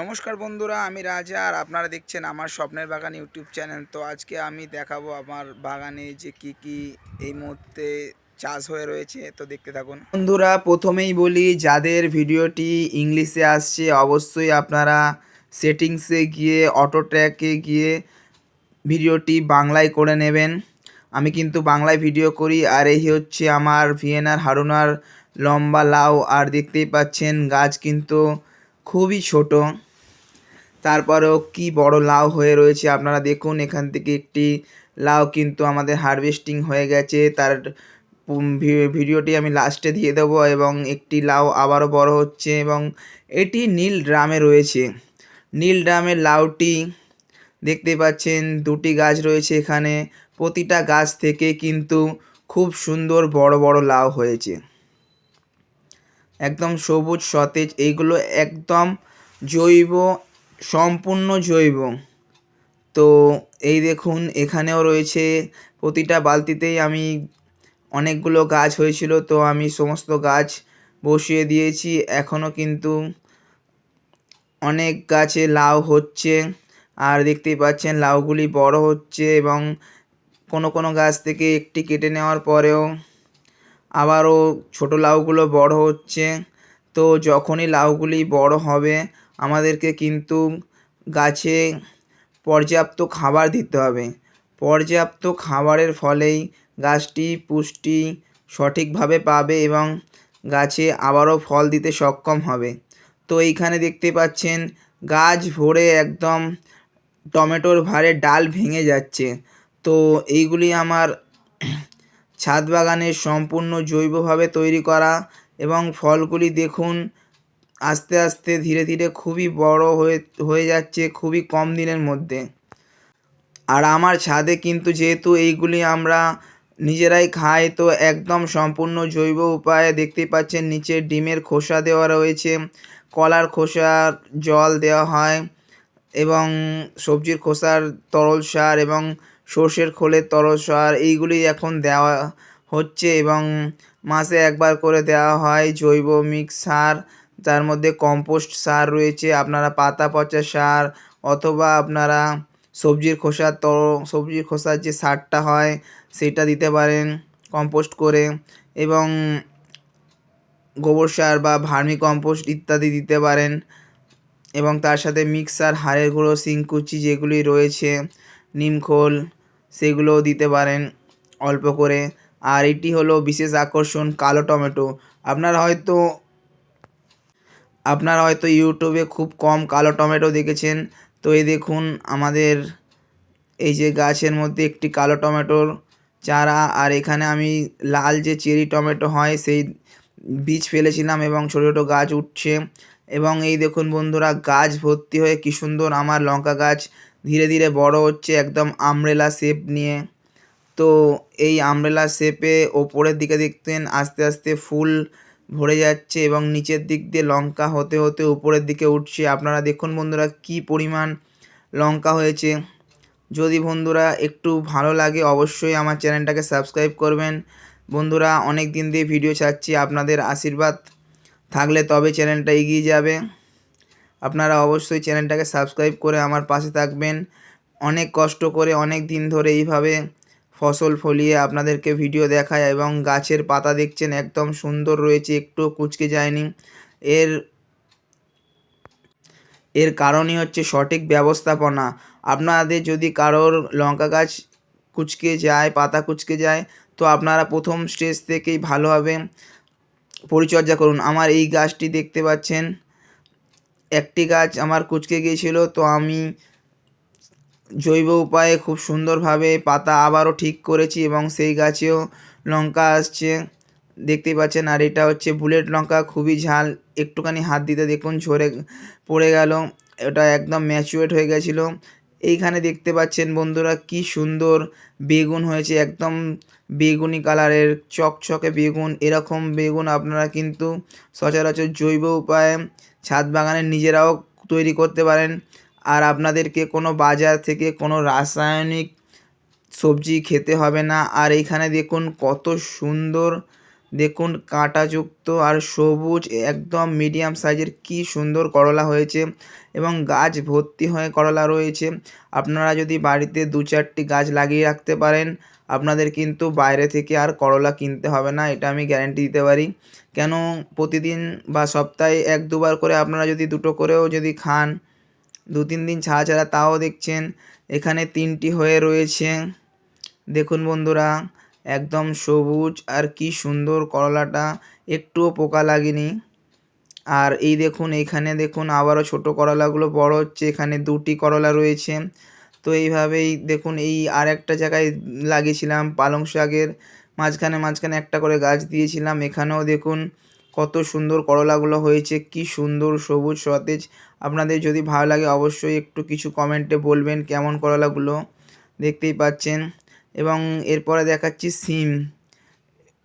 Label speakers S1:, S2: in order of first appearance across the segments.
S1: নমস্কার বন্ধুরা, আমি রাজা আর আপনারা দেখছেন আমার স্বপ্নের বাগান ইউটিউব চ্যানেল। তো আজকে আমি দেখাবো আমার বাগানে যে কি কি এই মুহূর্তে চাষ হয়ে রয়েছে, তো দেখতে থাকুন। বন্ধুরা, প্রথমেই বলি, যাদের ভিডিওটি ইংলিশে আসছে, অবশ্যই আপনারা সেটিংসে গিয়ে, অটো ট্র্যাকে গিয়ে ভিডিওটি বাংলায় করে নেবেন। আমি কিন্তু বাংলায় ভিডিও করি, আর এই হচ্ছে আমার ভিএনআর, হারুনার লম্বা লাউ, আর দেখতেই পাচ্ছেন গাছ কিন্তু খুবই ছোট। তারপরেও কি বড় লাউ হয়ে রয়েছে আপনারা দেখুন, এখান থেকে একটি লাউ কিন্তু আমাদের হারভেস্টিং হয়ে গেছে। তার ভিডিওটি আমি লাস্টে দিয়ে দেবো এবং একটি লাউ আবারও বড় হচ্ছে এবং এটি নীল ড্রামে রয়েছে। নীল ড্রামের লাউটি দেখতে পাচ্ছেন, দুটি গাছ রয়েছে এখানে। প্রতিটা গাছ থেকে কিন্তু খুব সুন্দর বড় বড় লাউ হয়েছে। একদম সবুজ, সতেজ, এইগুলো একদম জৈব, সম্পূর্ণ জৈব। তো এই দেখুন, এখানেও রয়েছে, প্রতিটা বালতিতেই আমি অনেকগুলো গাছ হয়েছিল, তো আমি সমস্ত গাছ বসিয়ে দিয়েছি। এখনও কিন্তু অনেক গাছে লাউ হচ্ছে, আর দেখতেই পাচ্ছেন, লাউগুলি বড় হচ্ছে এবং কোনো কোনো গাছ থেকে একটি কেটে নেওয়ার পরেও আবারও ছোটো লাউগুলো বড় হচ্ছে। তো যখনই লাউগুলি বড় হবে, আমাদেরকে কিন্তু গাছে পর্যাপ্ত খাবার দিতে হবে। পর্যাপ্ত খাবারের ফলেই গাছটি পুষ্টি সঠিকভাবে পাবে এবং গাছে আবারও ফল দিতে সক্ষম হবে। তো এইখানে দেখতে পাচ্ছেন, গাছ ভরে একদম টমেটোর ভারে ডাল ভেঙে যাচ্ছে। তো এইগুলি আমার ছাদ বাগানে সম্পূর্ণ জৈবভাবে তৈরি করা এবং ফলগুলি দেখুন, আস্তে আস্তে ধীরে ধীরে খুবই বড় হয়ে হয়ে যাচ্ছে খুবই কম দিনের মধ্যে। আর আমার ছাদে কিন্তু যেহেতু এইগুলি আমরা নিজেরাই খাই, তো একদম সম্পূর্ণ জৈব উপায়ে দেখতেই পাচ্ছেন, নিচে ডিমের খোসা দেওয়া রয়েছে, কলার খোসার জল দেওয়া হয় এবং সবজির খোসার তরল সার এবং সর্ষের খোলের তরল সার, এইগুলি এখন দেওয়া হচ্ছে এবং মাসে একবার করে দেওয়া হয় জৈব মিক্স সার, যার মধ্যে কম্পোস্ট সার রয়েছে, আপনারা পাতা পচা সার অথবা আপনারা সবজির খোসার তর সবজির খোসার যে সারটা হয় সেটা দিতে পারেন কম্পোস্ট করে এবং গোবর সার বা ভার্মি কম্পোস্ট ইত্যাদি দিতে পারেন এবং তার সাথে মিক্সার হাড়ের গুঁড়ো, শিংকুচি যেগুলি রয়েছে, নিমখোল সেগুলোও দিতে পারেন। অল্প করে। আর এটি হলো বিশেষ আকর্ষণ কালো টমেটো। আপনারা হয়তো আপনারা হয়তো ইউটিউবে খুব কম কালো টমেটো দেখেছেন। তো এই দেখুন আমাদের, এই যে গাছের মধ্যে একটি কালো টমেটোর চারা। আর এখানে আমি লাল যে চেরি টমেটো হয়, সেই বীজ ফেলেছিলাম এবং ছোটো ছোটো গাছ উঠছে। এবং এই দেখুন বন্ধুরা, গাছ ভর্তি হয়ে কী সুন্দর আমার লঙ্কা গাছ ধীরে ধীরে বড় হচ্ছে একদম আমরেলা শেপ নিয়ে। তো এই আমরেলা শেপে ওপরের দিকে দেখতেন আস্তে আস্তে ফুল ভরে যাচ্ছে এবং নিচের দিক দিয়ে লঙ্কা হতে হতে উপরের দিকে উঠছে। আপনারা দেখুন বন্ধুরা কি পরিমাণ লঙ্কা হয়েছে। যদি বন্ধুরা একটু ভালো লাগে অবশ্যই আমার চ্যানেলটাকে সাবস্ক্রাইব করবেন। বন্ধুরা অনেক দিন দিয়ে ভিডিও ছাড়ছি, আপনাদের আশীর্বাদ থাকলে তবে চ্যানেলটা এগিয়ে যাবে। আপনারা অবশ্যই চ্যানেলটাকে সাবস্ক্রাইব করে আমার পাশে থাকবেন। অনেক কষ্ট করে অনেক দিন ধরে এইভাবে ফসল ফলিয়ে আপনাদেরকে ভিডিও দেখায় এবং গাছের পাতা দেখছেন, একদম সুন্দর রয়েছে একটুও কুচকে যায়নি। এর এর কারণই হচ্ছে সঠিক ব্যবস্থাপনা। আপনাদের যদি কারোর লঙ্কা গাছ কুচকে যায়, পাতা কুচকে যায়, তো আপনারা প্রথম স্টেজ থেকেই ভালোভাবে পরিচর্যা করুন। আমার এই গাছটি দেখতে পাচ্ছেন। একটি গাছ আমার কুচকে গিয়েছিল, তো আমি জৈব উপায়ে খুব সুন্দরভাবে পাতা আবারও ঠিক করেছি এবং সেই গাছেও লঙ্কা আসছে। দেখতেই পাচ্ছেন, আর এটা হচ্ছে বুলেট লঙ্কা, খুবই ঝাল। একটুখানি হাত দিতে দেখুন, ঝরে পড়ে গেল। ওটা একদম ম্যাচুয়েট হয়ে গেছিল। এইখানে দেখতে পাচ্ছেন বন্ধুরা, কি সুন্দর বেগুন হয়েছে, একদম বেগুনি কালারের, চকচকে বেগুন। এরকম বেগুন আপনারা কিন্তু সচরাচর জৈব উপায়ে ছাদ বাগানে নিজেরাও তৈরি করতে পারেন। আর আপনাদেরকে কোনো বাজার থেকে কোনো রাসায়নিক সবজি খেতে হবে না। আর এইখানে দেখুন কত সুন্দর, দেখুন কাঁটাযুক্ত আর সবুজ, একদম মিডিয়াম সাইজের কি সুন্দর করলা হয়েছে এবং গাছ ভর্তি হয়ে করলা রয়েছে। আপনারা যদি বাড়িতে দু চারটি গাছ লাগিয়ে রাখতে পারেন আপনাদের কিন্তু বাইরে থেকে আর করলা কিনতে হবে না, এটা আমি গ্যারেন্টি দিতে পারি। কেন প্রতিদিন বা সপ্তাহে এক দুবার করে আপনারা যদি দুটো করেও যদি খান, দু তিন দিন ছাড়া ছাড়া তাও দেখছেন, এখানে তিনটি হয়ে রয়েছে। দেখুন বন্ধুরা, একদম সবুজ আর কি সুন্দর করলাটা, একটুও পোকা লাগেনি। আর এই দেখুন, এখানে দেখুন আবারও ছোট করলাগুলো, বড় হচ্ছে, এখানে দুটি করলা রয়েছে। তো এইভাবেই দেখুন, এই আর একটা জায়গায় লাগিয়েছিলাম পালং শাকের, মাঝখানে মাঝখানে একটা করে গাছ দিয়েছিলাম। এখানেও দেখুন কত সুন্দর করলাগুলো হয়েছে, কি সুন্দর সবুজ সতেজ। আপনাদের যদি ভালো লাগে অবশ্যই একটু কিছু কমেন্টে বলবেন কেমন করলাগুলো, দেখতেই পাচ্ছেন। এবং এরপরে দেখাচ্ছি সিম।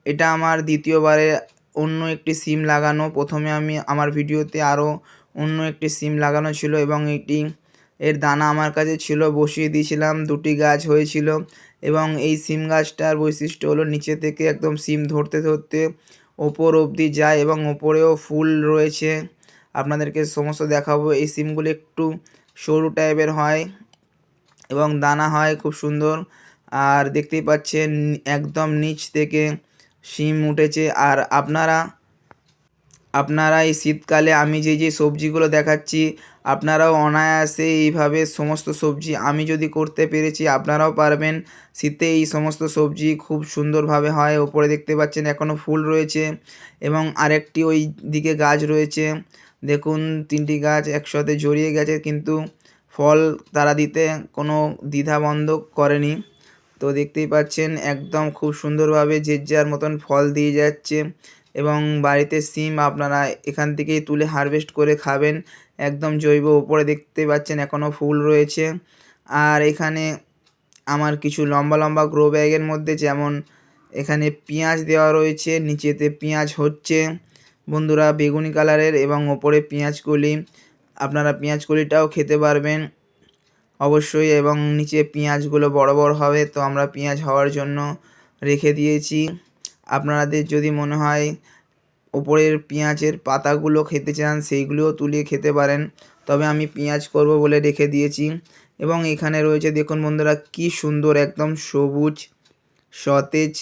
S1: এটা আমার দ্বিতীয়বারে অন্য একটি সিম লাগানো। প্রথমে আমি আমার ভিডিওতে আরও অন্য একটি সিম লাগানো ছিল এবং এটি এর দানা আমার কাছে ছিল, বসিয়ে দিয়েছিলাম, দুটি গাছ হয়েছিল এবং এই সিম গাছটার বৈশিষ্ট্য হলো নিচে থেকে একদম সিম ধরতে ধরতে ওপর অবধি যায় এবং ওপরেও ফুল রয়েছে। আপনাদেরকে সমস্ত দেখাবো। এই সিমগুলি একটু সরু টাইপের হয় এবং দানা হয়, খুব সুন্দর। আর দেখতেই পাচ্ছেন, একদম নিচ থেকে সিম উঠেছে। আর আপনারা আপনারা এই শীতকালে আমি যে যে সবজিগুলো দেখাচ্ছি, আপনারাও অনায়াসে এইভাবে সমস্ত সবজি আমি যদি করতে পেরেছি, আপনারাও পারবেন। শীতে এই সমস্ত সবজি খুব সুন্দরভাবে হয়। ওপরে দেখতে পাচ্ছেন এখনও ফুল রয়েছে এবং আরেকটি ওই দিকে গাছ রয়েছে। দেখুন, তিনটি গাছ একসাথে জড়িয়ে গেছে কিন্তু ফল তারা দিতে কোনো দ্বিধা বন্ধ করেনি। তো দেখতেই পাচ্ছেন একদম খুব সুন্দরভাবে যে, যার মতন ফল দিয়ে যাচ্ছে। এবং বাড়িতে সিম আপনারা এখান থেকেই তুলে হারভেস্ট করে খাবেন। একদম জৈব ওপরে দেখতে পাচ্ছেন এখনও ফুল রয়েছে। আর এখানে আমার কিছু লম্বা লম্বা গ্রো ব্যাগের মধ্যে যেমন এখানে পেঁয়াজ দেওয়া রয়েছে, নিচেতে পেঁয়াজ হচ্ছে। বন্ধুরা বেগুনি কালারের এবং ওপরে পেঁয়াজকলি আপনারা পেঁয়াজকলিটাও খেতে পারবেন অবশ্যই এবং নিচে পেঁয়াজগুলো বড় বড় হবে, তো আমরা পেঁয়াজ হওয়ার জন্য রেখে দিয়েছি। আপনাদের যদি মনে হয় ওপরের পেঁয়াজের পাতাগুলো খেতে চান, সেইগুলোও তুলে খেতে পারেন। তবে আমি পেঁয়াজ করব বলে রেখে দিয়েছি। এবং এখানে রয়েছে, দেখুন বন্ধুরা, কি সুন্দর একদম সবুজ, সতেজ,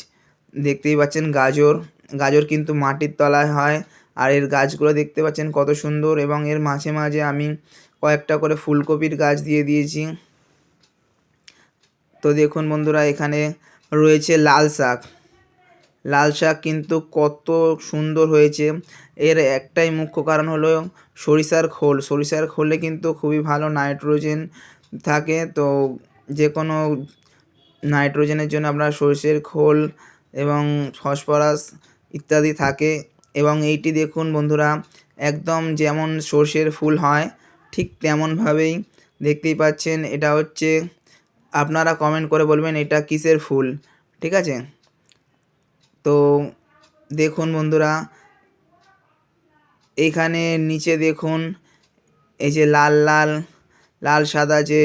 S1: দেখতেই পাচ্ছেন গাজর। গাজর কিন্তু মাটির তলায় হয় আর এর গাছগুলো দেখতে পাচ্ছেন কত সুন্দর। এবং এর মাঝে মাঝে আমি কয়েকটা করে ফুলকপির গাছ দিয়ে দিয়েছি। তো দেখুন বন্ধুরা, এখানে রয়েছে লাল শাক। লাল শাক কিন্তু কত সুন্দর হয়েছে। এর একটাই মুখ্য কারণ হলো সরিষার খোল। সরিষার খোলে কিন্তু খুবই ভালো নাইট্রোজেন থাকে। তো যে কোনো নাইট্রোজেনের জন্য আপনার সরষের খোল এবং ফসফরাস ইত্যাদি থাকে। এবং এইটি দেখুন বন্ধুরা, একদম যেমন সর্ষের ফুল হয়, ঠিক তেমনভাবেই দেখতেই পাচ্ছেন। এটা হচ্ছে, আপনারা কমেন্ট করে বলবেন এটা কিসের ফুল, ঠিক আছে? তো দেখুন বন্ধুরা এইখানে নিচে দেখুন, এই যে লাল লাল লাল সাদা যে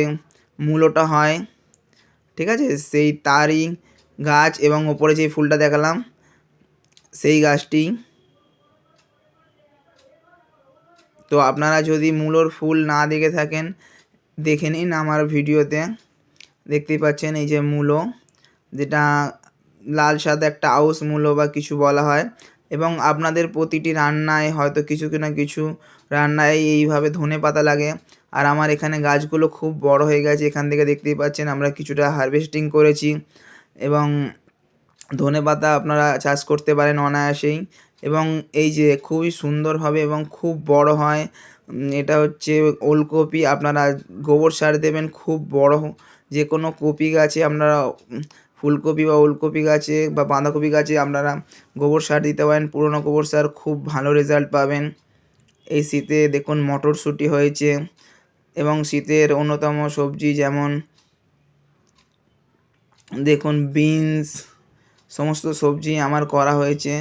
S1: মূলোটা হয়, ঠিক আছে? সেই তারই গাছ এবং ওপরে যে ফুলটা দেখালাম, সেই গাছটি। তো আপনারা যদি মূলোর ফুল না দেখে থাকেন, দেখে নিন আমার ভিডিওতে। দেখতেই পাচ্ছেন এই যে মূলো, যেটা লাল সাদা একটা আউশ মূলো বা কিছু বলা হয়। এবং আপনাদের প্রতিটি রান্নায় হয়তো কিছু না কিছু রান্নায় এইভাবে ধনে পাতা লাগে। আর আমার এখানে গাছগুলো খুব বড় হয়ে গেছে, এখান থেকে দেখতেই পাচ্ছেন আমরা কিছুটা হারভেস্টিং করেছি। এবং ধনে পাতা আপনারা চাষ করতে পারেন অনায়াসেই। এবং এই যে খুবই সুন্দরভাবে এবং খুব বড় হয় এটা হচ্ছে ওলকপি, আপনারা গোবর সার দেবেন, খুব বড়। যে কোনো কপি গাছে আপনারা ফুলকপি বা ওলকপি গাছে বা বাঁধাকপি গাছে আপনারা গোবর সার দিতে পারেন। পুরনো গোবর সার খুব ভালো রেজাল্ট পাবেন। এই শীতে দেখুন মটরশুঁটি হয়েছে এবং শীতের অন্যতম সবজি যেমন দেখুন বিনস, সমস্ত সবজি আমার করা হয়েছে।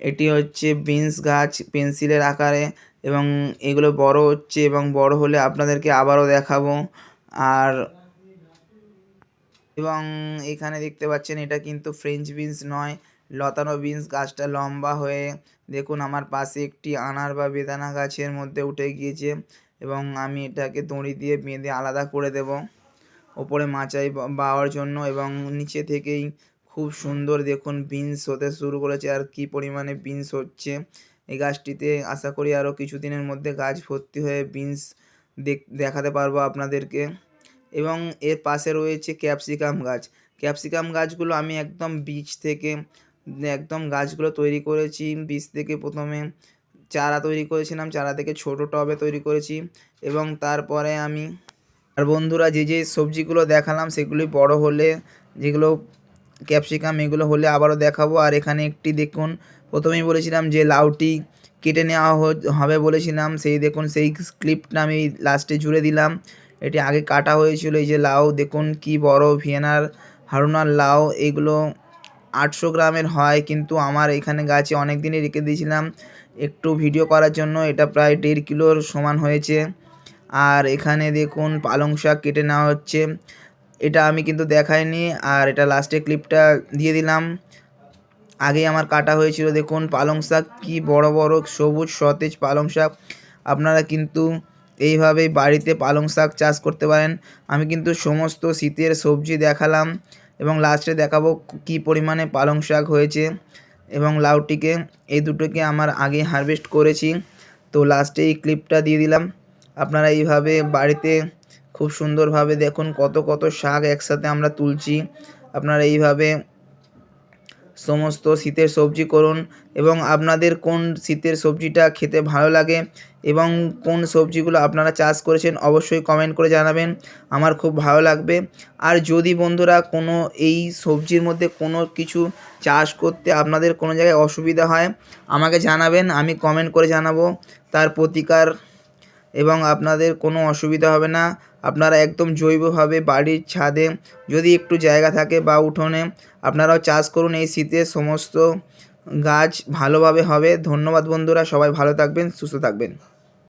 S1: এটি হচ্ছে বিনস গাছ পেন্সিলের আকারে এবং এগুলো বড় হচ্ছে এবং বড় হলে আপনাদেরকে আবারও দেখাবো। আর এবং এখানে দেখতে পাচ্ছেন এটা কিন্তু ফ্রেঞ্চ বিনস নয়, লতানো বিনস গাছটা লম্বা হয়ে দেখুন আমার পাশে একটি আনার বা বেদানা গাছের মধ্যে উঠে গিয়েছে এবং আমি এটাকে দড়ি দিয়ে বেঁধে আলাদা করে দেব। ওপরে মাচাই বাওয়ার জন্য এবং নিচে থেকেই খুব সুন্দর দেখুন বিনস হতে শুরু করেছে আর কি পরিমাণে বিনস হচ্ছে। এই গাছটিতে আশা করি আরও কিছুদিনের মধ্যে গাছ ভর্তি হয়ে বিনস দেখাতে পারব আপনাদেরকে। এবং এর পাশে রয়েছে ক্যাপসিকাম গাছ। ক্যাপসিকাম গাছগুলো আমি একদম বীজ থেকে, একদম গাছগুলো তৈরি করেছি। বীজ থেকে প্রথমে চারা তৈরি করেছিলাম, চারা থেকে ছোটো টবে তৈরি করেছি এবং তারপরে আমি, আর বন্ধুরা যে যে সবজিগুলো দেখালাম সেগুলি বড় হলে, যেগুলো ক্যাপসিকাম এগুলো হলে আবারও দেখাবো। আর এখানে একটি দেখুন, প্রথমেই বলেছিলাম যে লাউটি কেটে নেওয়া হবে বলেছিলাম। সেই দেখুন, সেই ক্লিপটা আমি লাস্টে জুড়ে দিলাম। এটি আগে কাটা হয়েছিল, এই যে লাউ, দেখুন কি বড় ভিয়েনার, হারুনার লাউ, এগুলো আটশো গ্রামের হয়, কিন্তু আমার এখানে গাছে অনেক দিনই রেখে দিয়েছিলাম একটু ভিডিও করার জন্য, এটা প্রায় দেড় কিলোর সমান হয়েছে। আর এখানে দেখুন পালং শাক কেটে নেওয়া হচ্ছে, এটা আমি কিন্তু দেখাইনি, আর এটা লাস্টে ক্লিপটা দিয়ে দিলাম। আগেই আমার কাটা হয়েছিল, দেখুন পালং শাক কি বড় বড় সবুজ সতেজ পালং শাক, আপনারা কিন্তু এইভাবেই বাড়িতে পালং শাক চাষ করতে পারেন। আমি কিন্তু সমস্ত শীতের সবজি দেখালাম এবং লাস্টে দেখাবো কি পরিমাণে পালং শাক হয়েছে এবং লাউটিকে। এই দুটোকে আমার আগে হারভেস্ট করেছি। তো লাস্টে এই ক্লিপটা দিয়ে দিলাম। আপনারা এইভাবে বাড়িতে খুব সুন্দরভাবে দেখুন কত কত শাক একসাথে আমরা তুলছি। আপনারা এইভাবে সমস্ত শীতের সবজি করুন এবং আপনাদের কোন শীতের সবজিটা খেতে ভালো লাগে এবং কোন সবজিগুলো আপনারা চাষ করেছেন অবশ্যই কমেন্ট করে জানাবেন। আমার খুব ভালো লাগবে। আর যদি বন্ধুরা কোনো এই সবজির মধ্যে কোনো কিছু চাষ করতে আপনাদের কোনো জায়গায় অসুবিধা হয়, আমাকে জানাবেন, আমি কমেন্ট করে জানাব। তার প্রতিকার এবং আপনাদের কোনো অসুবিধা হবে না। আপনারা একদম জৈবভাবে বাড়ির ছাদে যদি একটু জায়গা থাকে বা উঠোনে, আপনারাও চাষ করুন এই শীতে। সমস্ত গাছ ভালোভাবে হবে। ধন্যবাদ বন্ধুরা, সবাই ভালো থাকবেন, সুস্থ থাকবেন।